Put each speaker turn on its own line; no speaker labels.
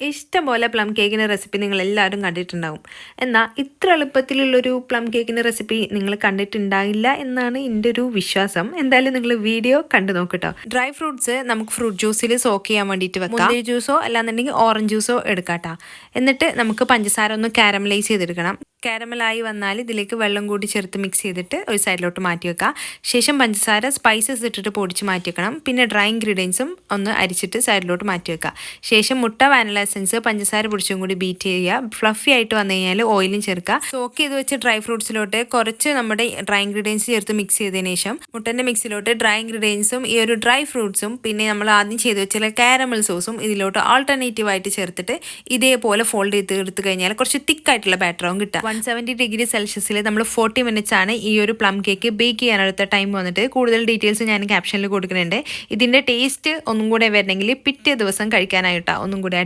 ഇഷ്ടംപോലെ പ്ലം കേക്കിന്റെ റെസിപ്പി നിങ്ങൾ എല്ലാവരും കണ്ടിട്ടുണ്ടാവും. എന്നാൽ ഇത്ര എളുപ്പത്തിലുള്ളൊരു പ്ലം കേക്കിന്റെ റെസിപ്പി നിങ്ങൾ കണ്ടിട്ടുണ്ടാകില്ല എന്നാണ് എന്റെ ഒരു വിശ്വാസം. എന്തായാലും നിങ്ങൾ വീഡിയോ കണ്ടു നോക്കട്ടോ ഡ്രൈ ഫ്രൂട്ട്സ് നമുക്ക് ഫ്രൂട്ട് ജ്യൂസിൽ സോക്ക് ചെയ്യാൻ വേണ്ടിയിട്ട് വെക്കാം. മുന്തിരി ജ്യൂസോ അല്ലാന്നുണ്ടെങ്കിൽ ഓറഞ്ച് ജ്യൂസോ എടുക്കാട്ടോ എന്നിട്ട് നമുക്ക് പഞ്ചസാര ഒന്ന് കാരമലൈസ് ചെയ്തെടുക്കണം. കാരമലായി വന്നാൽ ഇതിലേക്ക് വെള്ളം കൂടി ചേർത്ത് മിക്സ് ചെയ്തിട്ട് ഒരു സൈഡിലോട്ട് മാറ്റി വെക്കുക ശേഷം പഞ്ചസാര സ്പൈസസ് ഇട്ടിട്ട് പൊടിച്ച് മാറ്റി വെക്കണം. പിന്നെ ഡ്രൈ ഇൻഗ്രീഡിയൻസും ഒന്ന് അരിച്ചിട്ട് സൈഡിലോട്ട് മാറ്റി വെക്കുക ശേഷം മുട്ട വാനില എസൻസ് പഞ്ചസാര പൊടിച്ചും കൂടി ബീറ്റ് ചെയ്യുക. ഫ്ലഫി ആയിട്ട് വന്നു കഴിഞ്ഞാൽ ഓയിലും ചേർക്കുക. സോക്ക് ചെയ്ത് വെച്ച് ഡ്രൈ ഫ്രൂട്ട്സിലോട്ട് കുറച്ച് നമ്മുടെ ഡ്രൈ ഇൻഗ്രീഡിയൻസ് ചേർത്ത് മിക്സ് ചെയ്തതിന് ശേഷം മുട്ടന്റെ മിക്സിലോട്ട് ഡ്രൈ ഇൻഗ്രീഡിയൻസും ഈ ഒരു ഡ്രൈ ഫ്രൂട്ട്സും പിന്നെ നമ്മൾ ആദ്യം ചെയ്ത് വെച്ച കാരമൽ സോസും ഇതിലോട്ട് ആൾട്ടർനേറ്റീവ് ആയിട്ട് ചേർത്തിട്ട് ഇതേപോലെ ഫോൾഡ് ചെയ്ത് എടുത്തു കഴിഞ്ഞാൽ കുറച്ച് തിക്കായിട്ടുള്ള ബാറ്ററാവും കിട്ടുക. വൺ സെവന്റി ഡിഗ്രി സെൽഷ്യസിൽ നമ്മൾ ഫോർട്ടി മിനിറ്റ്സ് ആണ് ഈ ഒരു പ്ലം കേക്ക് ബേക്ക് ചെയ്യാനെടുത്ത ടൈം വന്നിട്ട്. കൂടുതൽ ഡീറ്റെയിൽസ് ഞാൻ ക്യാപ്ഷനിൽ കൊടുക്കുന്നുണ്ട്. ഇതിന്റെ ടേസ്റ്റ് ഒന്നും കൂടെ വരണമെങ്കിൽ പിറ്റേ ദിവസം കഴിക്കാനായിട്ടാണ് ഒന്നും കൂടെ